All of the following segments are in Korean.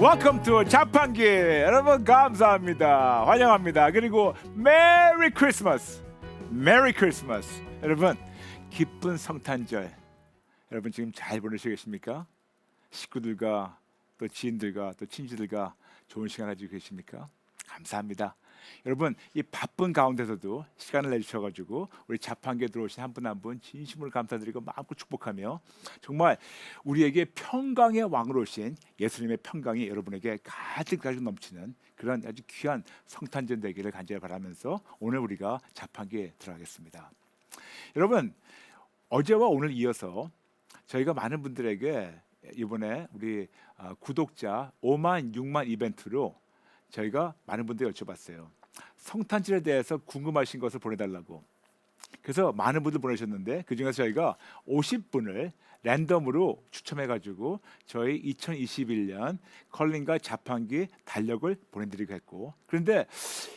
Welcome to 자판기. 여러분 감사합니다. 환영합니다. 그리고 메리 크리스마스 메리 크리스마스 여러분 기쁜 성탄절. 여러분 지금 잘 보내시고 계십니까? 식구들과 또 지인들과 또 친지들과 좋은 시간 가지고 계십니까? 감사합니다 여러분 이 바쁜 가운데서도 시간을 내주셔가지고 우리 자판기에 들어오신 한 분 한 분 진심으로 감사드리고 마음껏 축복하며 정말 우리에게 평강의 왕으로 오신 예수님의 평강이 여러분에게 가득 가득 넘치는 그런 아주 귀한 성탄절 되기를 간절히 바라면서 오늘 우리가 자판기에 들어가겠습니다. 여러분 어제와 오늘 이어서 저희가 많은 분들에게 이번에 우리 아, 구독자 5만 6만 이벤트로 저희가 많은 분들이 여쭤봤어요. 성탄절에 대해서 궁금하신 것을 보내달라고. 그래서 많은 분들 보내셨는데 그 중에서 저희가 50분을 랜덤으로 추첨해가지고 저희 2021년 컬링과 자판기 달력을 보내드리고 했고 그런데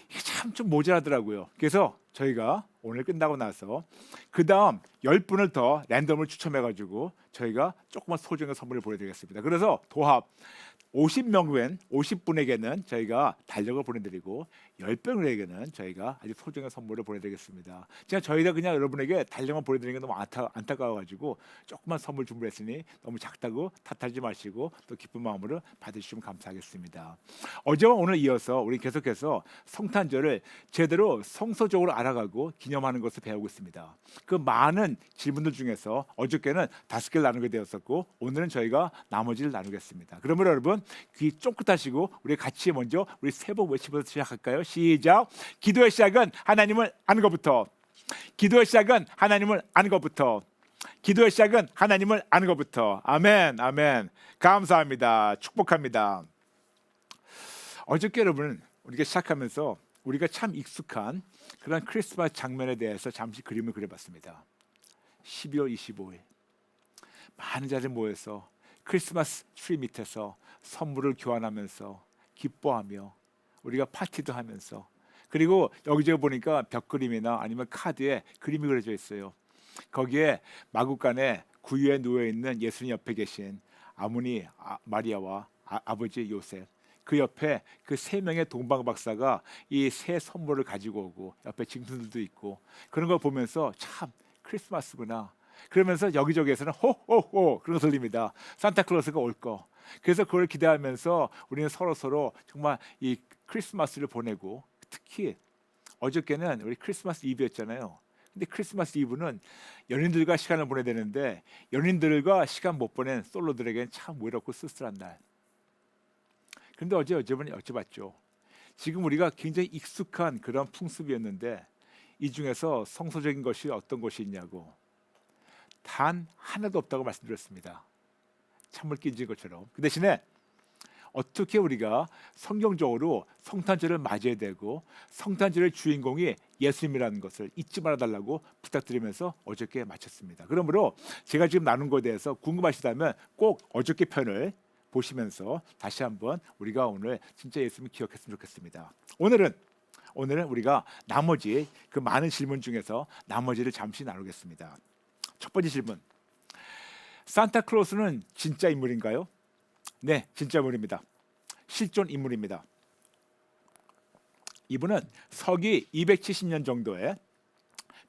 이게 참 좀 모자라더라고요. 그래서 저희가 오늘 끝나고 나서 그 다음 10분을 더 랜덤을 추첨해가지고 저희가 조그만 소정의 선물을 보내드리겠습니다. 그래서 도합 50명은 50분에게는 저희가 달력을 보내드리고 10명에게는 저희가 아주 소중한 선물을 보내드리겠습니다. 제가 저희가 그냥 여러분에게 달력만 보내드리는 게 너무 안타, 안타까워가지고 조그만 선물 준비했으니 너무 작다고 탓하지 마시고 또 기쁜 마음으로 받으시면 감사하겠습니다. 어제와 오늘 이어서 우리 계속해서 성탄절을 제대로 성서적으로 알아가고 기념 하는 것을 배우고 있습니다. 그 많은 질문들 중에서 어저께는 다섯 개를 나누게 되었었고 오늘은 저희가 나머지를 나누겠습니다. 그러면 여러분 귀 쫑긋하시고 우리 같이 먼저 우리 세복 외치면서 시작할까요? 시작. 기도의 시작은 하나님을 아는 것부터. 기도의 시작은 하나님을 아는 것부터. 기도의 시작은 하나님을 아는 것부터. 아멘, 아멘. 감사합니다. 축복합니다. 어저께 여러분 우리가 시작하면서 우리가 참 익숙한 그런 크리스마스 장면에 대해서 잠시 그림을 그려봤습니다. 12월 25일 많은 자들 모여서 크리스마스 트리 밑에서 선물을 교환하면서 기뻐하며 우리가 파티도 하면서 그리고 여기저기 보니까 벽그림이나 아니면 카드에 그림이 그려져 있어요. 거기에 마구간에 구유에 누워 있는 예수님 옆에 계신 아무니 아, 마리아와 아, 버지 요셉 그 옆에 그 세 명의 동방 박사가 이 새 선물을 가지고 오고 옆에 짐승들도 있고 그런 걸 보면서 참 크리스마스구나. 그러면서 여기저기에서는 호호호 그런 거 들립니다. 산타클로스가 올 거. 그래서 그걸 기대하면서 우리는 서로 서로 정말 이 크리스마스를 보내고 특히 어저께는 우리 크리스마스 이브였잖아요. 근데 크리스마스 이브는 연인들과 시간을 보내야 되는데 연인들과 시간 못 보낸 솔로들에게는 참 외롭고 쓸쓸한 날. 근데 어제 어제번에 여쭤봤죠. 지금 우리가 굉장히 익숙한 그런 풍습이었는데 이 중에서 성소적인 것이 어떤 것이 있냐고 단 하나도 없다고 말씀드렸습니다. 찬물 끼진 것처럼. 그 대신에 어떻게 우리가 성경적으로 성탄절을 맞이해야 되고 성탄절의 주인공이 예수님이라는 것을 잊지 말아 달라고 부탁드리면서 어저께 마쳤습니다. 그러므로 제가 지금 나눈 것에 대해서 궁금하시다면 꼭 어저께 편을 보시면서 다시 한번 우리가 오늘 진짜 예수님 기억했으면 좋겠습니다. 오늘은 오늘은 우리가 나머지 그 많은 질문 중에서 나머지를 잠시 나누겠습니다. 첫 번째 질문. 산타클로스는 진짜 인물인가요? 네, 진짜 인물입니다. 실존 인물입니다. 이분은 서기 270년 정도에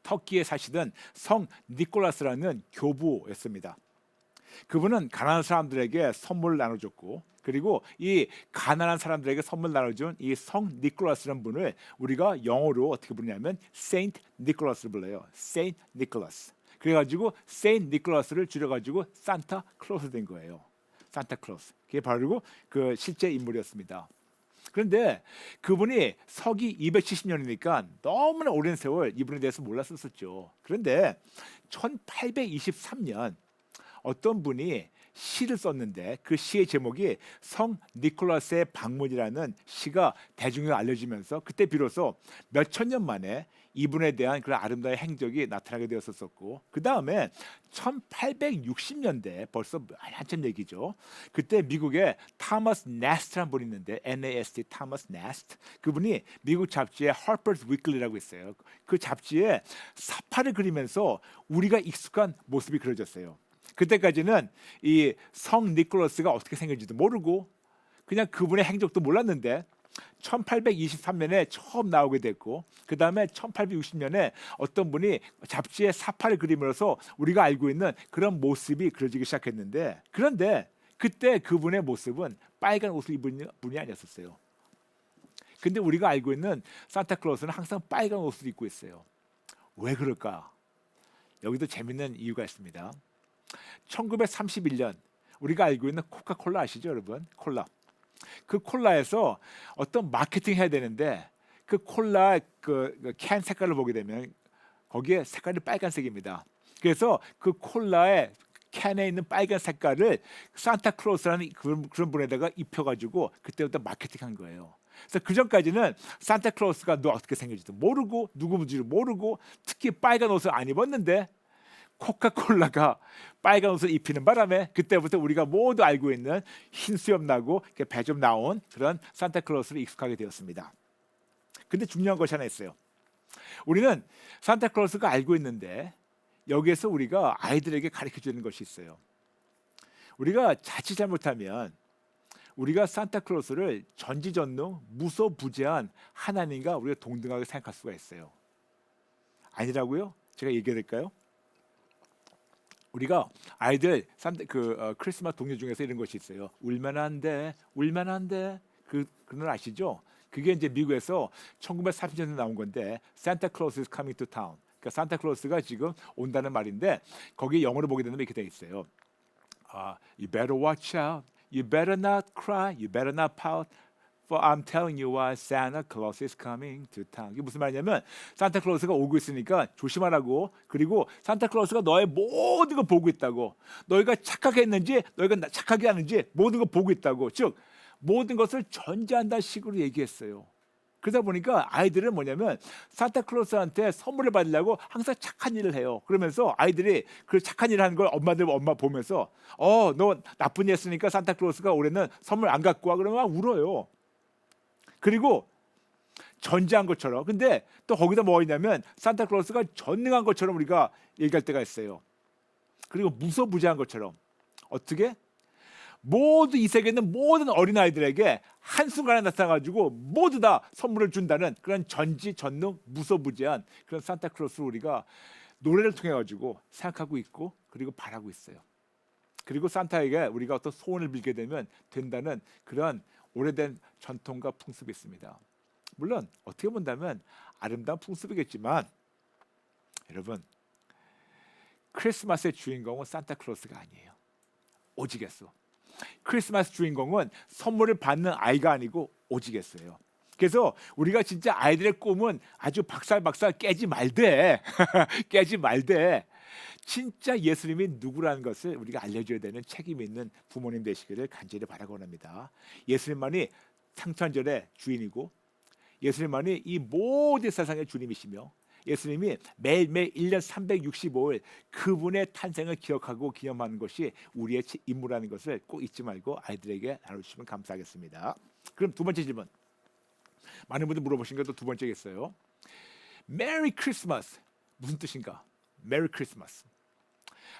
터키에 사시던 성 니콜라스라는 교부였습니다. 그분은 가난한 사람들에게 선물을 나눠줬고 그리고 이 가난한 사람들에게 선물 나눠준 이 성 니콜라스라는 분을 우리가 영어로 어떻게 부르냐면 세인트 니콜라스를 불러요. 세인트 니콜라스. 그래가지고 세인트 니콜라스를 줄여가지고 산타 클로스 된 거예요. 산타 클로스. 그게 바로 그 실제 인물이었습니다. 그런데 그분이 서기 270년이니까 너무나 오랜 세월 이분에 대해서 몰랐었었죠. 그런데 1823년 어떤 분이 시를 썼는데 그 시의 제목이 성 니콜라스의 방문이라는 시가 대중에 알려지면서 그때 비로소 몇 천 년 만에 이분에 대한 그런 아름다운 행적이 나타나게 되었었고 그 다음에 1860년대 벌써 한참 얘기죠. 그때 미국에 타머스 네스트란 분이 있는데 NAST 타머스 네스트 그분이 미국 잡지에 Harper's Weekly라고 있어요. 그 잡지에 사파를 그리면서 우리가 익숙한 모습이 그려졌어요. 그때까지는 이 성 니콜라스가 어떻게 생겼지도 모르고 그냥 그분의 행적도 몰랐는데 1823년에 처음 나오게 됐고 그 다음에 1860년에 어떤 분이 잡지에 사파를 그림으로써 우리가 알고 있는 그런 모습이 그려지기 시작했는데 그런데 그때 그분의 모습은 빨간 옷을 입은 분이 아니었었어요. 근데 우리가 알고 있는 산타클로스는 항상 빨간 옷을 입고 있어요. 왜 그럴까? 여기도 재밌는 이유가 있습니다. 1931년 우리가 알고 있는 코카콜라 아시죠, 여러분? 콜라. 그 콜라에서 어떤 마케팅 해야 되는데 그 콜라 그 캔 색깔을 보게 되면 거기에 색깔이 빨간색입니다. 그래서 그 콜라에 캔에 있는 빨간 색깔을 산타클로스라는 그런, 그런 분에다가 입혀가지고 그때부터 마케팅한 거예요. 그래서 그 전까지는 산타클로스가 너 어떻게 생길지도 모르고 누구인지를 모르고 특히 빨간 옷을 안 입었는데 코카콜라가 빨간 옷을 입히는 바람에 그때부터 우리가 모두 알고 있는 흰 수염 나고 배 좀 나온 그런 산타클로스를 익숙하게 되었습니다. 근데 중요한 것이 하나 있어요. 우리는 산타클로스가 알고 있는데 여기에서 우리가 아이들에게 가르쳐 주는 것이 있어요. 우리가 자칫 잘못하면 우리가 산타클로스를 전지전능 무소부재한 하나님과 우리가 동등하게 생각할 수가 있어요. 아니라고요? 제가 얘기해야 될까요? 우리가 아이들 산타 그 어, 크리스마스 동요 중에서 이런 것이 있어요. 안 돼. 그 그는 아시죠? 그게 이제 미국에서 1930년대 나온 건데 Santa Claus is coming to town. 그러니까 산타 클로스가 지금 온다는 말인데 거기 영어로 보게 되면 이렇게 돼 있어요. 아, you better watch out. You better not cry. You better not pout. For I'm telling you why Santa Claus is coming to town. 이게 무슨 말이냐면 산타 클로스가 오고 있으니까 조심하라고. 그리고 산타 클로스가 너의 모든 걸 보고 있다고. 너희가 착하게 했는지, 너희가 나- 착하게 하는지 모든 걸 보고 있다고. 즉 모든 것을 전제한다 식으로 얘기했어요. 그러다 보니까 아이들은 뭐냐면 산타클로스한테 선물을 받으려고 항상 착한 일을 해요. 그러면서 아이들이 그 착한 일을 하는 걸 엄마들 엄마 보면서 어 너 나쁜 일 했으니까 산타클로스가 올해는 선물 안 갖고 와 그러면 막 울어요. 그리고 전제한 것처럼 근데 또 거기다 뭐가 있냐면 산타클로스가 전능한 것처럼 우리가 얘기할 때가 있어요. 그리고 무소부재한 것처럼 어떻게 모두 이 세계에 있는 모든 어린 아이들에게 한 순간에 나타나가지고 모두 다 선물을 준다는 그런 전지전능 무소부재한 그런 산타클로스를 우리가 노래를 통해 가지고 생각하고 있고 그리고 바라고 있어요. 그리고 산타에게 우리가 어떤 소원을 빌게 되면 된다는 그런 오래된 전통과 풍습이 있습니다. 물론 어떻게 본다면 아름다운 풍습이겠지만 여러분 크리스마스의 주인공은 산타클로스가 아니에요. 오지겠어. 크리스마스 주인공은 선물을 받는 아이가 아니고 오지겠어요. 그래서 우리가 진짜 아이들의 꿈은 아주 박살박살 깨지 말되 깨지 말되 진짜 예수님이 누구라는 것을 우리가 알려줘야 되는 책임 있는 부모님 되시기를 간절히 바라고 합니다. 예수님만이 상천절의 주인이고 예수님만이 이 모든 세상의 주님이시며 예수님이 매일매일 1년 365일 그분의 탄생을 기억하고 기념하는 것이 우리의 임무라는 것을 꼭 잊지 말고 아이들에게 나눠주시면 감사하겠습니다. 그럼 두 번째 질문. 많은 분들 물어보신 것도 두 번째겠어요. 메리 크리스마스 무슨 뜻인가? 메리 크리스마스.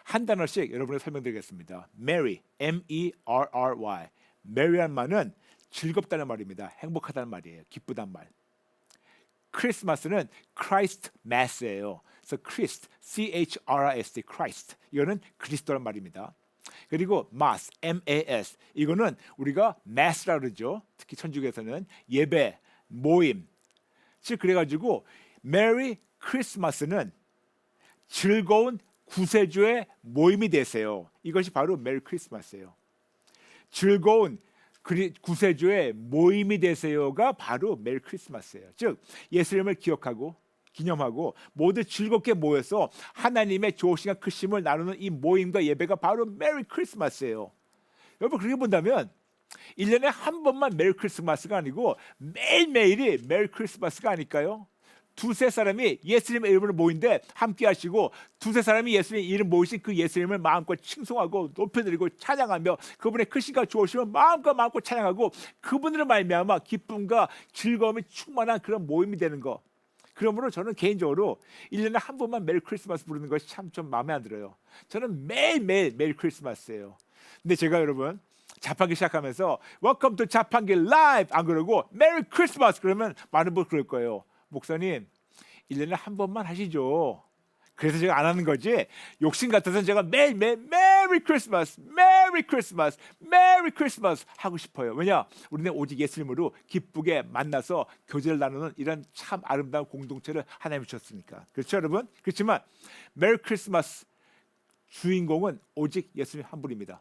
한 단어씩 여러분에게 설명드리겠습니다. Merry, M-E-R-R-Y. Merry한 말은 즐겁다는 말입니다. 행복하다는 말이에요. 기쁘다는 말. 크리스마스는 Christ Mass예요. 그래서 Christ, C-H-R-I-S-T, Christ. 이거는 그리스도란 말입니다. 그리고 Mass, M-A-S. 이거는 우리가 Mass라 그러죠. 특히 천주교에서는 예배, 모임. 즉 그래가지고 Merry Christmas는 즐거운 구세주의 모임이 되세요. 이것이 바로 메리 크리스마스예요. 즐거운 구세주의 모임이 되세요가 바로 메리 크리스마스예요. 즉 예수님을 기억하고 기념하고 모두 즐겁게 모여서 하나님의 좋으심과 크심을 나누는 이 모임과 예배가 바로 메리 크리스마스예요. 여러분 그렇게 본다면 1년에 한 번만 메리 크리스마스가 아니고 매일매일이 메리 크리스마스가 아닐까요? 두세 사람이 예수님의 이름으로 모인데 함께 하시고 두세 사람이 예수님의 이름 모이신 그 예수님을 마음껏 칭송하고 높여드리고 찬양하며 그분의 크신과 좋으시면 마음껏 마음껏 찬양하고 그분으로 말미암아 기쁨과 즐거움이 충만한 그런 모임이 되는 거. 그러므로 저는 개인적으로 1년에 한 번만 메리 크리스마스 부르는 것이 참 좀 마음에 안 들어요. 저는 매일매일 메리 크리스마스예요. 근데 제가 여러분 자판기 시작하면서 Welcome to 자판기 Live 안 그러고 Merry Christmas 그러면 많은 분 그럴 거예요. 목사님 1년에 한 번만 하시죠. 그래서 제가 안 하는 거지. 욕심 같아서 제가 매일 매일 Merry Christmas, Merry Christmas, Merry Christmas 하고 싶어요. 왜냐? 우리는 오직 예수님으로 기쁘게 만나서 교제를 나누는 이런 참 아름다운 공동체를 하나님이 주셨으니까. 그렇죠, 여러분? 그렇지만 Merry Christmas 주인공은 오직 예수님 한 분입니다.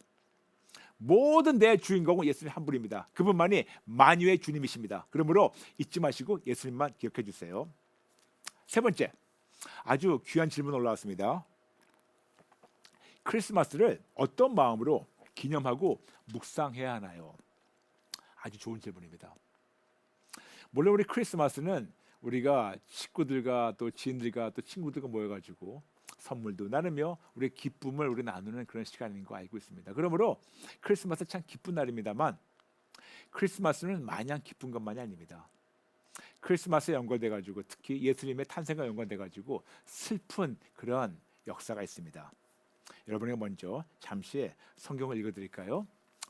모든 내 주인공은 예수님 한 분입니다. 그분만이 만유의 주님이십니다. 그러므로 잊지 마시고 예수님만 기억해 주세요. 세 번째, 아주 귀한 질문 올라왔습니다. 크리스마스를 어떤 마음으로 기념하고 묵상해야 하나요? 아주 좋은 질문입니다. 물론 우리 크리스마스는 우리가 식구들과 또 지인들과 또 친구들과 모여가지고 선물도 나누며 우리의 기쁨을 우리 나누는 그런 시간인 거 알고 있습니다. 그러므로 크리스마스 참 기쁜 날입니다만 크리스마스는 마냥 기쁜 것만이 아닙니다. 크리스마스에 연관돼 가지고 특히 예수님의 탄생과 연관돼 가지고 슬픈 그런 역사가 있습니다. 여러분에게 먼저 잠시 성경을 읽어 드릴까요?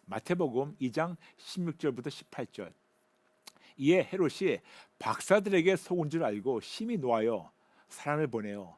마태복음 2장 16절부터 18절. 이에 헤롯이 박사들에게 속은 줄 알고 심히 놓아여 사람을 보내요.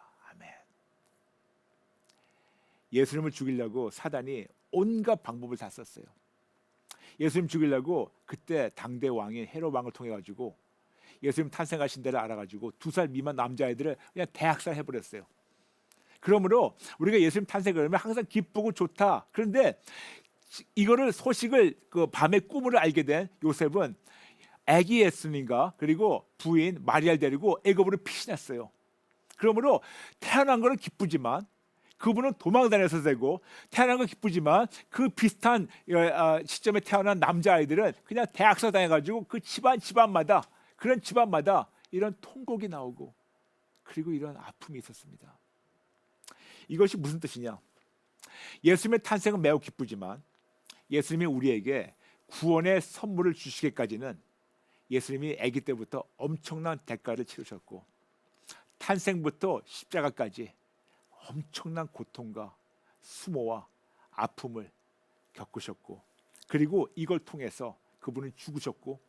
예수님을 죽이려고 사단이 온갖 방법을 다 썼어요 예수님 죽이려고 그때 당대 왕인 헤롯 왕을 통해 가지고 예수님 탄생하신 데를 알아 가지고 두 살 미만 남자애들을 그냥 대학살 해 버렸어요. 그러므로 우리가 예수님 탄생을 하면 항상 기쁘고 좋다. 그런데 이거를 소식을 그 밤에 꿈을 알게 된 요셉은 아기 예수님과 그리고 부인 마리아를 데리고 애굽으로 피신했어요. 그러므로 태어난 거는 기쁘지만 그분은 도망 다녀서 되고 태어난 건 기쁘지만 그 비슷한 어, 시점에 태어난 남자 아이들은 그냥 대학살 당해가지고 그 집안 집안마다 그런 집안마다 이런 통곡이 나오고 그리고 이런 아픔이 있었습니다. 이것이 무슨 뜻이냐? 예수님의 탄생은 매우 기쁘지만 예수님이 우리에게 구원의 선물을 주시기까지는 예수님이 아기 때부터 엄청난 대가를 치르셨고 탄생부터 십자가까지 엄청난 고통과 수모와 아픔을 겪으셨고 그리고 이걸 통해서 그분은 죽으셨고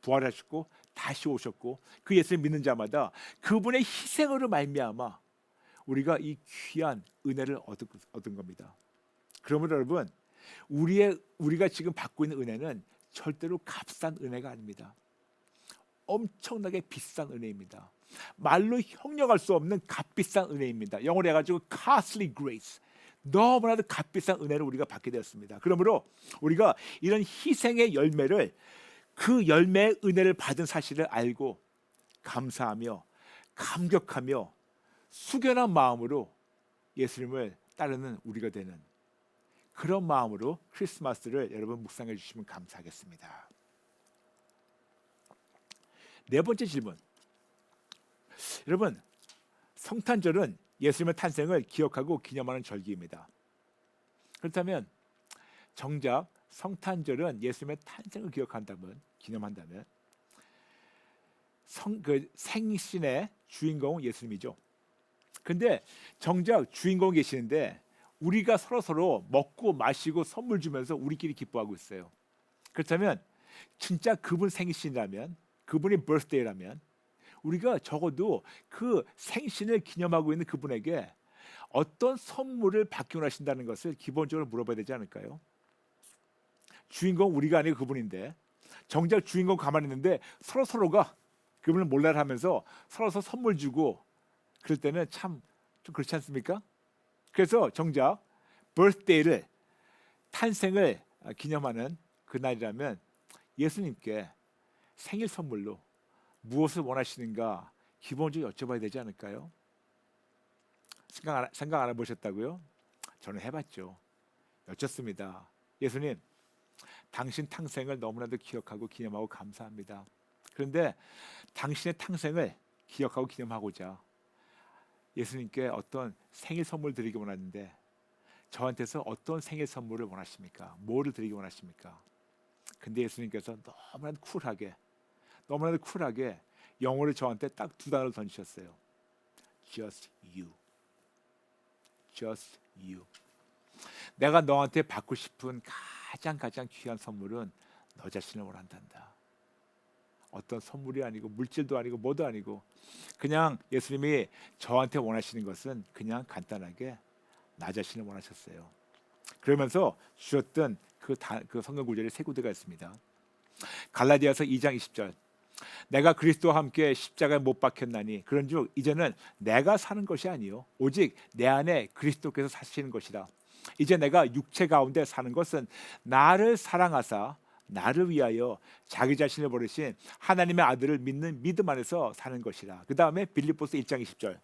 부활하셨고 다시 오셨고 그 예수를 믿는 자마다 그분의 희생으로 말미암아 우리가 이 귀한 은혜를 얻은, 겁니다. 그러면 여러분 우리의 우리가 지금 받고 있는 은혜는 절대로 값싼 은혜가 아닙니다. 엄청나게 비싼 은혜입니다. 말로 형용할 수 없는 값비싼 은혜입니다. 영어로 해가지고 costly grace. 너무나도 값비싼 은혜를 우리가 받게 되었습니다. 그러므로 우리가 이런 희생의 열매를 그 열매의 은혜를 받은 사실을 알고 감사하며 감격하며 숙연한 마음으로 예수님을 따르는 우리가 되는 그런 마음으로 크리스마스를 여러분 묵상해 주시면 감사하겠습니다. 네 번째 질문. 여러분, 성탄절은 예수님의 탄생을 기억하고 기념하는 절기입니다. 그렇다면 정작 성탄절은 예수님의 탄생을 기억한다면 기념한다면 성, 그 생신의 주인공은 예수님이죠. 근데 정작 주인공 계시는데 우리가 서로 서로 먹고 마시고 선물 주면서 우리끼리 기뻐하고 있어요. 그렇다면 진짜 그분 생신이라면 그분이 birthday라면 우리가 적어도 그 생신을 기념하고 있는 그분에게 어떤 선물을 받기 원하신다는 것을 기본적으로 물어봐야 되지 않을까요? 주인공 우리가 아니고 그분인데 정작 주인공 가만히 있는데 서로 서로가 그분을 몰라라 하면서 서로 서로 선물 주고 그럴 때는 참 좀 그렇지 않습니까? 그래서 정작 birthday를 탄생을 기념하는 그날이라면 예수님께 생일 선물로 무엇을 원하시는가 기본적으로 여쭤봐야 되지 않을까요? 생각 안, 생각 안 해보셨다고요? 저는 해봤죠. 여쭙습니다. 예수님, 당신 탕생을 너무나도 기억하고 기념하고 감사합니다. 그런데 당신의 탕생을 기억하고 기념하고자 예수님께 어떤 생일 선물 드리기 원하는데 저한테서 어떤 생일 선물을 원하십니까? 뭐를 드리기 원하십니까? 근데 예수님께서 너무나도 쿨하게 너무나도 쿨하게 영어를 저한테 딱 두 단어를 던지셨어요. Just you. Just you. 내가 너한테 받고 싶은 가장 가장 귀한 선물은 너 자신을 원한단다. 어떤 선물이 아니고 물질도 아니고 뭐도 아니고 그냥 예수님이 저한테 원하시는 것은 그냥 간단하게 나 자신을 원하셨어요. 그러면서 주셨던 그, 다, 그 성경 구절에 세 구절가 있습니다. 갈라디아서 2장 20절. 내가 그리스도와 함께 십자가에 못 박혔나니 그런즉 이제는 내가 사는 것이 아니요 오직 내 안에 그리스도께서 사시는 것이라. 이제 내가 육체 가운데 사는 것은 나를 사랑하사 나를 위하여 자기 자신을 버리신 하나님의 아들을 믿는 믿음 안에서 사는 것이라. 그 다음에 빌립보스 1장 20절.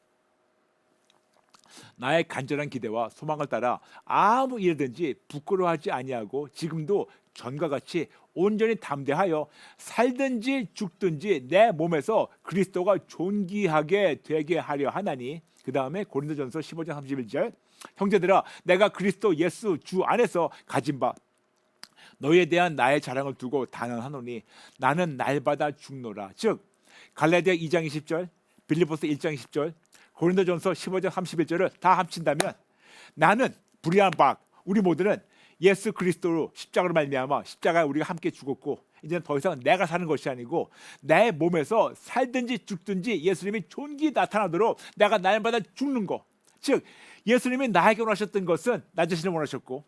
나의 간절한 기대와 소망을 따라 아무 일든지 부끄러워하지 아니하고 지금도 전과 같이 온전히 담대하여 살든지 죽든지 내 몸에서 그리스도가 존귀하게 되게 하려 하나니 그 다음에 고린도전서 15장 31절 형제들아 내가 그리스도 예수 주 안에서 가진 바 너희에 대한 나의 자랑을 두고 단언하노니 나는 날마다 죽노라. 즉 갈라디아 2장 20절 빌립보스 1장 20절 고린도전서 15장 31절을 다 합친다면 나는 불의한 박 우리 모두는 예수 그리스도로 십자가로 말미암아 십자가에 우리가 함께 죽었고 이제는 더 이상 내가 사는 것이 아니고 내 몸에서 살든지 죽든지 예수님이 존귀 나타나도록 내가 날마다 죽는 거. 즉 예수님이 나에게 원하셨던 것은 나 자신을 원하셨고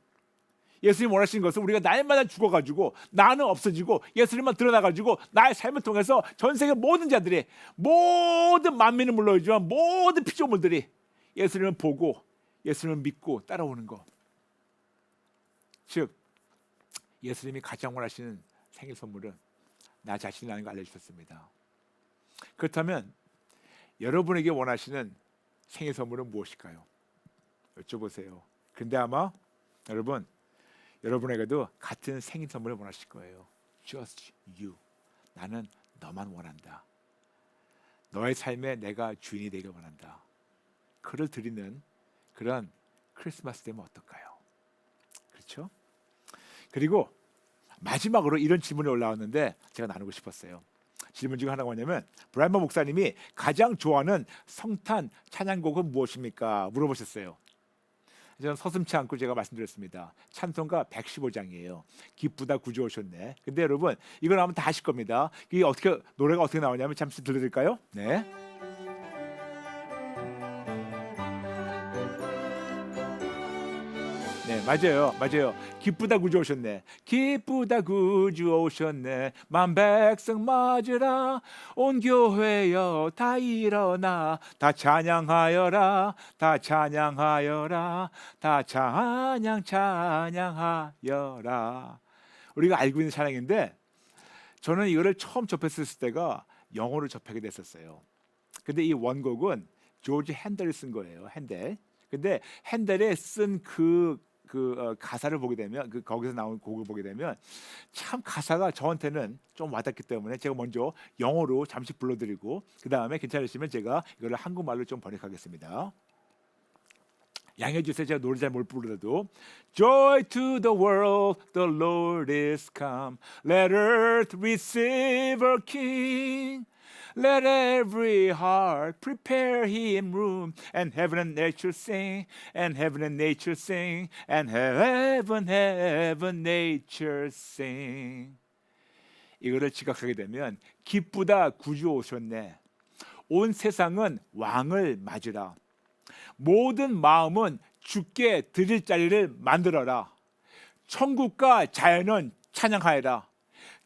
예수님 원하시는 것은 우리가 날마다 죽어가지고 나는 없어지고 예수님만 드러나가지고 나의 삶을 통해서 전 세계 모든 자들이 모든 만민은 물론이지만 모든 피조물들이 예수님을 보고 예수님을 믿고 따라오는 것. 즉 예수님이 가장 원하시는 생일 선물은 나 자신이라는 걸 알려주셨습니다. 그렇다면 여러분에게 원하시는 생일 선물은 무엇일까요? 여쭤보세요. 근데 아마 여러분 여러분에게도 같은 생일 선물을 원하실 거예요. Just you. 나는 너만 원한다. 너의 삶에 내가 주인이 되길 원한다. 그를 드리는 그런 크리스마스 되면 어떨까요? 그렇죠? 그리고 마지막으로 이런 질문이 올라왔는데 제가 나누고 싶었어요. 질문 중 하나가 뭐냐면 브라이머 목사님이 가장 좋아하는 성탄 찬양곡은 무엇입니까? 물어보셨어요. 저는 서슴치 않고 제가 말씀드렸습니다. 찬송가 115장이에요. 기쁘다 구주 오셨네. 근데 여러분 이걸 하면 다 하실 겁니다. 이게 어떻게 노래가 어떻게 나오냐면 잠시 들려드릴까요? 네. 네 맞아요 맞아요. 기쁘다 구주 오셨네. 기쁘다 구주 오셨네. 만 백성 맞으라. 온 교회여 다 일어나. 다 찬양하여라. 다 찬양하여라. 다 찬양 찬양하여라. 우리가 알고 있는 찬양인데 저는 이거를 처음 접했을 때가 영어로 접하게 됐었어요. 근데 이 원곡은 조지 핸델이 쓴 거예요 핸델 근데 핸델에 쓴그 그 어, 가사를 보게 되면 그 거기서 나온 곡을 보게 되면 참 가사가 저한테는 좀 와닿기 때문에 제가 먼저 영어로 잠시 불러드리고 그 다음에 괜찮으시면 제가 이거를 한국말로 좀 번역하겠습니다. 양해 주세요. 제가 노래 잘 못 부르더라도 Joy to the world, the Lord is come. Let earth receive her King. Let every heart prepare him room, and heaven and nature sing, and heaven and nature sing, and heaven, heaven, nature sing. 이거를 지각하게 되면 기쁘다 구주 오셨네. 온 세상은 왕을 맞으라. 모든 마음은 주께 드릴 자리를 만들어라. 천국과 자연은 찬양하여라.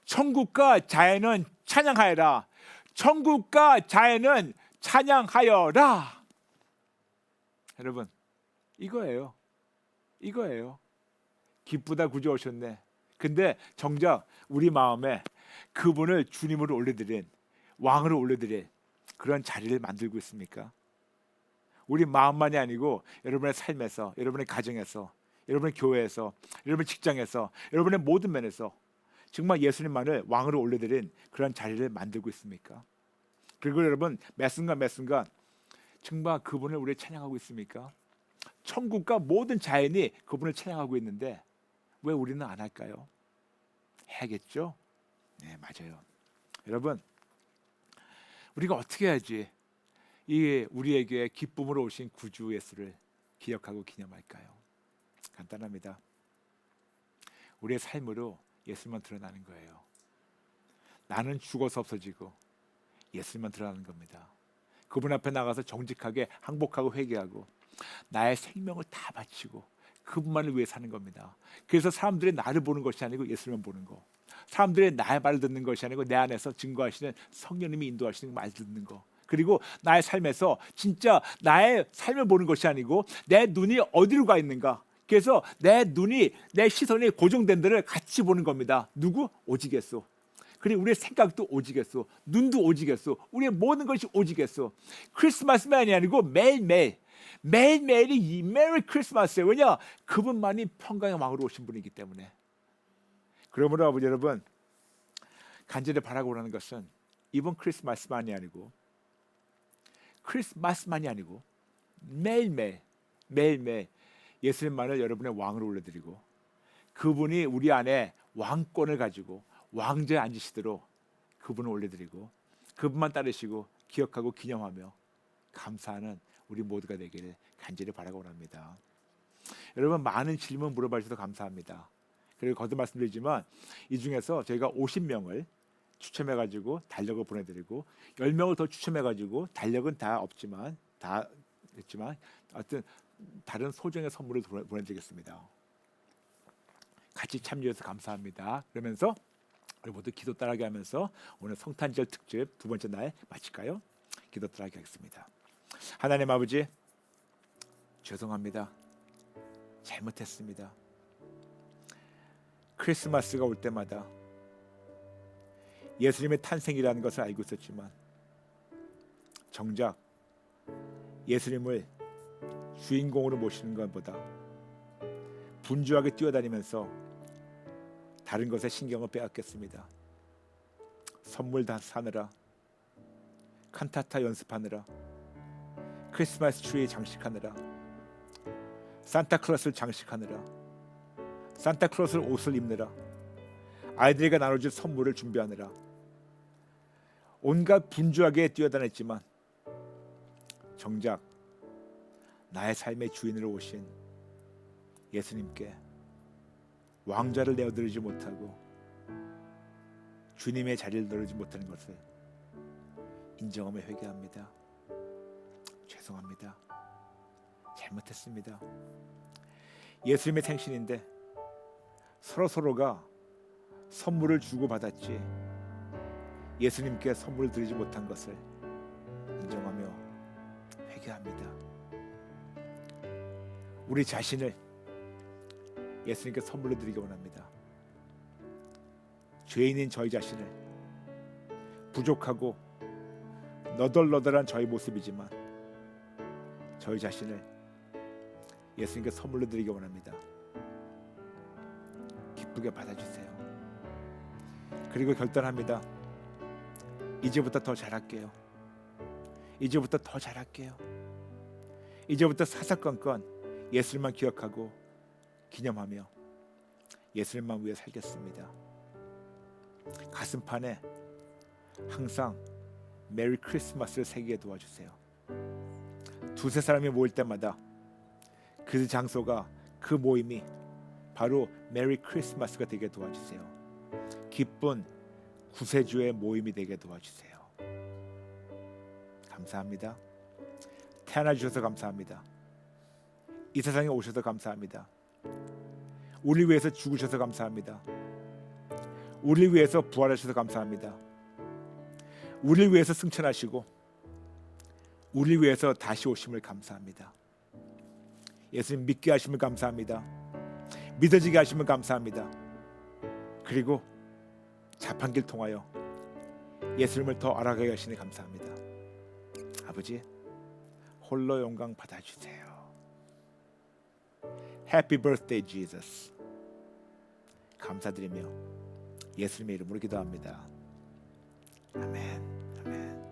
천국과 자연은 찬양하여라. 천국과 자연은 찬양하여라. 여러분, 이거예요. 이거예요. 기쁘다 구주 오셨네. 근데 정작 우리 마음에 그분을 주님으로 올려드린 왕으로 올려드린 그런 자리를 만들고 있습니까? 우리 마음만이 아니고 여러분의 삶에서, 여러분의 가정에서, 여러분의 교회에서, 여러분의 직장에서, 여러분의 모든 면에서 정말 예수님만을 왕으로 올려드린 그런 자리를 만들고 있습니까? 그리고 여러분 매 순간 매 순간 정말 그분을 우리 찬양하고 있습니까? 천국과 모든 자연이 그분을 찬양하고 있는데 왜 우리는 안 할까요? 해야겠죠? 네 맞아요. 여러분 우리가 어떻게 해야지 이 우리에게 기쁨으로 오신 구주 예수를 기억하고 기념할까요? 간단합니다. 우리의 삶으로 예수님만 드러나는 거예요. 나는 죽어서 없어지고 예수님만 드러나는 겁니다. 그분 앞에 나가서 정직하게 항복하고 회개하고 나의 생명을 다 바치고 그분만을 위해 사는 겁니다. 그래서 사람들이 나를 보는 것이 아니고 예수님만 보는 거. 사람들이 나의 말을 듣는 것이 아니고 내 안에서 증거하시는 성령님이 인도하시는 말 듣는 거. 그리고 나의 삶에서 진짜 나의 삶을 보는 것이 아니고 내 눈이 어디로 가 있는가. 그래서 내 눈이 내 시선이 고정된 데를 같이 보는 겁니다. 누구? 오직겠소. 그리고 우리의 생각도 오직겠소. 눈도 오직겠소. 우리의 모든 것이 오직겠소. 크리스마스만이 아니고 매일매일 매일매일이 이 메리 크리스마스예요. 왜냐? 그분만이 평강의 왕으로 오신 분이기 때문에. 그러므로 아버지 여러분 간절히 바라고 하는 것은 이번 크리스마스만이 아니고 크리스마스만이 아니고 매일매일 매일매일 예수님만을 여러분의 왕으로 올려드리고 그분이 우리 안에 왕권을 가지고 왕좌에 앉으시도록 그분을 올려드리고 그분만 따르시고 기억하고 기념하며 감사하는 우리 모두가 되기를 간절히 바라고 합니다. 여러분 많은 질문 물어봐 주셔서 감사합니다. 그리고 거듭 말씀드리지만 이 중에서 저희가 50명을 추첨해 가지고 달력을 보내드리고 10명을 더 추첨해 가지고 달력은 다 없지만 다 있지만 어떤 다른 소정의 선물을 보내- 보내드리겠습니다. 같이 참여해서 감사합니다. 그러면서 우리 모두 기도 따라하게 하면서 오늘 성탄절 특집 두 번째 날 마칠까요? 기도 따라하게 하겠습니다. 하나님 아버지 죄송합니다. 잘못했습니다. 크리스마스가 올 때마다 예수님의 탄생이라는 것을 알고 있었지만 정작 예수님을 주인공으로 모시는 것보다 분주하게 뛰어다니면서 다른 것에 신경을 빼앗겼습니다. 선물 다 사느라 칸타타 연습하느라 크리스마스 트리 장식하느라 산타클로스를 장식하느라 산타클로스 옷을 입느라 아이들에게 나눠줄 선물을 준비하느라 온갖 분주하게 뛰어다녔지만 정작 나의 삶의 주인으로 오신 예수님께 왕좌를 내어드리지 못하고 주님의 자리를 누리지 못하는 것을 인정하며 회개합니다. 죄송합니다. 잘못했습니다. 예수님의 생신인데 서로 서로가 선물을 주고 받았지 예수님께 선물을 드리지 못한 것을 인정하며 회개합니다. 우리 자신을 예수님께 선물로 드리기 원합니다. 죄인인 저희 자신을 부족하고 너덜너덜한 저희 모습이지만 저희 자신을 예수님께 선물로 드리기 원합니다. 기쁘게 받아주세요. 그리고 결단합니다. 이제부터 더 잘할게요. 이제부터 더 잘할게요. 이제부터 사사건건 예수님만 기억하고 기념하며 예수님만 위해 살겠습니다. 가슴판에 항상 메리 크리스마스를 새기게 도와주세요. 두세 사람이 모일 때마다 그 장소가 그 모임이 바로 메리 크리스마스가 되게 도와주세요. 기쁜 구세주의 모임이 되게 도와주세요. 감사합니다. 태어나 주셔서 감사합니다. 이 세상에 오셔서 감사합니다. 우리 위해서 죽으셔서 감사합니다. 우리 위해서 부활하셔서 감사합니다. 우리 위해서 승천하시고 우리 위해서 다시 오심을 감사합니다. 예수님 믿게 하심을 감사합니다. 믿어지게 하심을 감사합니다. 그리고 자판기를 통하여 예수님을 더 알아가게 하시니 감사합니다. 아버지 홀로 영광 받아주세요. Happy birthday Jesus. 감사드리며 예수님의 이름으로 기도합니다. 아멘. 아멘.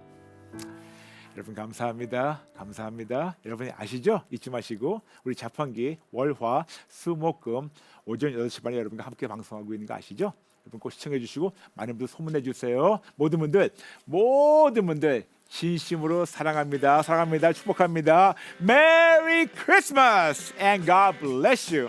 여러분 감사합니다. 감사합니다. 여러분이 아시죠? 잊지 마시고 우리 자판기 월화 수목금 오전 8시 반에 여러분과 함께 방송하고 있는 거 아시죠? 여러분 꼭 시청해 주시고 많은 분들 소문내 주세요. 모든 분들 모든 분들 진심으로 사랑합니다. 사랑합니다. 축복합니다. Merry Christmas and God bless you.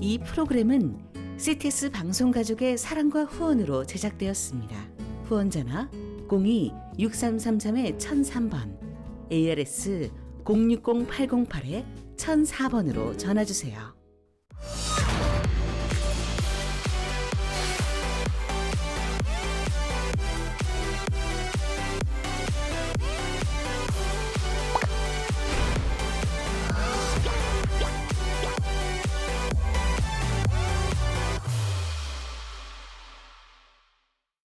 이 프로그램은 CTS 방송 가족의 사랑과 후원으로 제작되었습니다. 후원 전화 02-6333-1003번, ARS 060-808-1004번으로 전화 주세요.